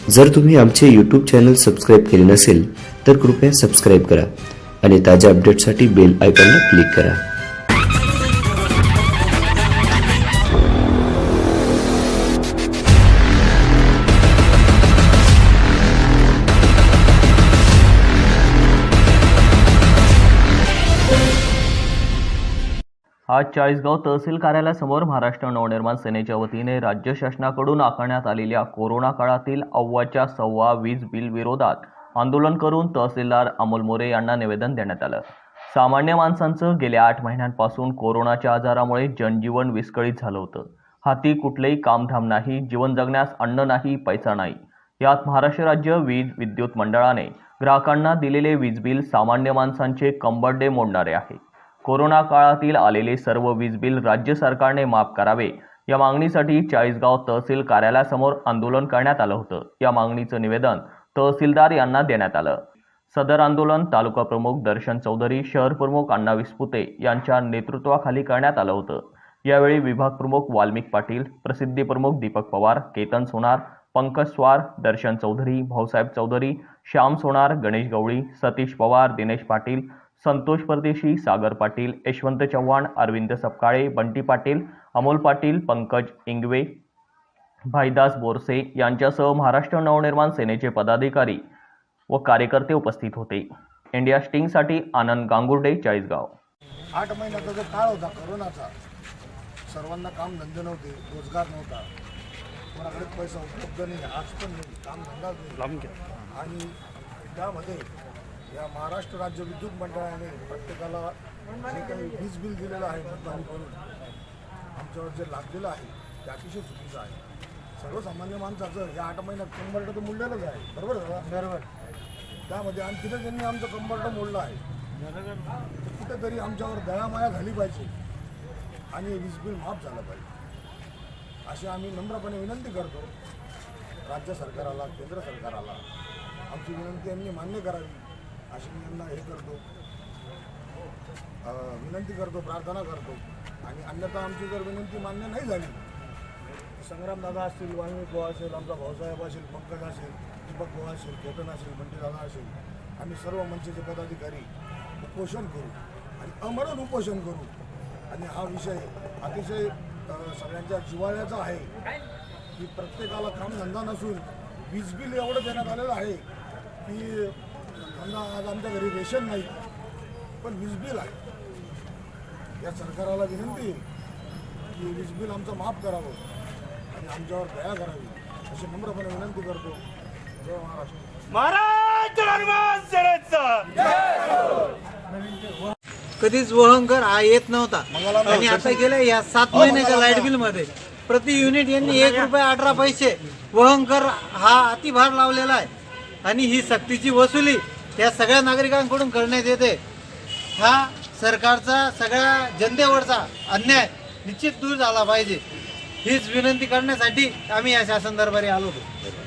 जर तुम्ही आमचे यूट्यूब चॅनल सबस्क्राईब केले नसेल तर कृपया सबस्क्राईब करा आणि ताज्या अपडेटसाठी बेल आयकॉनला क्लिक करा. आज चाळीसगाव तहसील कार्यालयासमोर महाराष्ट्र नवनिर्माण सेनेच्या वतीने राज्य शासनाकडून आकारण्यात आलेल्या कोरोना काळातील अव्वाच्या सव्वा वीज बिल विरोधात आंदोलन करून तहसीलदार अमोल मोरे यांना निवेदन देण्यात आलं. सामान्य माणसांचं गेल्या आठ महिन्यांपासून कोरोनाच्या आजारामुळे जनजीवन विस्कळीत झालं होतं. हाती कुठलेही कामधाम नाही जीवन जगण्यास अन्न नाही पैसा नाही. यात महाराष्ट्र राज्य वीज विद्युत मंडळाने ग्राहकांना दिलेले वीज बिल सामान्य माणसांचे कंबरडे मोडणारे आहे. कोरोना काळातील आलेले सर्व वीज बिल राज्य सरकारने माफ करावे. या मागणीसाठी चाळीसगाव तहसील कार्यालयासमोर आंदोलन करण्यात आलं होतं. या मागणीचं निवेदन तहसीलदार यांना देण्यात आलं. सदर आंदोलन तालुका प्रमुख दर्शन चौधरी शहर प्रमुख अण्णा विस्पुते यांच्या नेतृत्वाखाली करण्यात आलं होतं. यावेळी विभाग प्रमुख वाल्मिक पाटील प्रसिद्धी प्रमुख दीपक पवार केतन सोनार पंकज स्वार दर्शन चौधरी भाऊसाहेब चौधरी श्याम सोनार गणेश गवळी सतीश पवार दिनेश पाटील संतोष परदेशी सागर पाटील यशवंत चव्हाण अरविंद सपकाळे बंटी पाटील अमोल पाटील पंकज इंगवे भाईदास बोरसे यांच्यासह महाराष्ट्र नवनिर्माण सेनेचे पदाधिकारी व कार्यकर्ते उपस्थित होते. इंडिया स्टिंगसाठी आनंद गांगुर्डे चाळीसगाव. आठ महिन्याचा जो काळ होता करोनाचा सर्वांना काम धंदे नव्हते रोजगार नव्हता. कोणाकडे पैसा उपलब्ध नाही आज पण नाही काम धंदा नाही. आणि त्यामध्ये या महाराष्ट्र राज्य विद्युत मंडळाने प्रत्येकाला जे काही वीज बिल दिलेलं आहे मतदान करून आमच्यावर जे लादलेलं आहे ते अतिशय चुकीचं आहे. सर्वसामान्य माणसाचं या आठ महिन्यात कंबरटं तर मोडलेलंच आहे. बरोबर बरोबर. त्यामध्ये आणखीनच त्यांनी आमचं कंबरटं मोडलं आहे तर कुठेतरी आमच्यावर दयामाया झाली पाहिजे आणि हे वीज बिल माफ झालं पाहिजे. अशी आम्ही नम्रपणे विनंती करतो. राज्य सरकाराला केंद्र सरकाराला आमची विनंती यांनी मान्य करावी. अशी मी यांना हे करतो. विनंती करतो प्रार्थना करतो. आणि अन्यथा आमची जर विनंती मान्य नाही झाली संग्रामदादा असतील वाल्मिक भाऊ असेल आमचा भाऊसाहेब असेल पंकज असेल दीपक भाऊ असेल केतन असेल बंटीदादा असेल आम्ही सर्व मंचचे पदाधिकारी उपोषण करू आणि अमरण उपोषण करू. आणि हा विषय अतिशय सगळ्यांच्या जिवाळ्याचा आहे. की प्रत्येकाला कामधंदा नसून वीज बिल एवढं देण्यात आलेलं आहे की समजा आज आमच्या घरी रेशन नाही पण वीज बिल आहे. या सरकाराला विनंती आहे की वीज बिल आमचं माफ करावं आणि आमच्यावर दया करावी अशी नम्रपणे विनंती करतो. जय महाराष्ट्र. कधीच वहंकर हा येत नव्हता. आणि आता गेल्या या सात महिन्याच्या लाइट बिलमध्ये. प्रति युनिट यांनी एक रुपये अठरा पैसे. वहंकर हा अतिभार लावलेला आहे. आणि ही सक्तीची वसुली या सगळ्या नागरिकांकडून करण्यात येते. हा सरकारचा सगळ्या जनतेवरचा अन्याय निश्चित दूर झाला पाहिजे. हीच विनंती करण्यासाठी आम्ही या शासन दरबारी आलो होतो.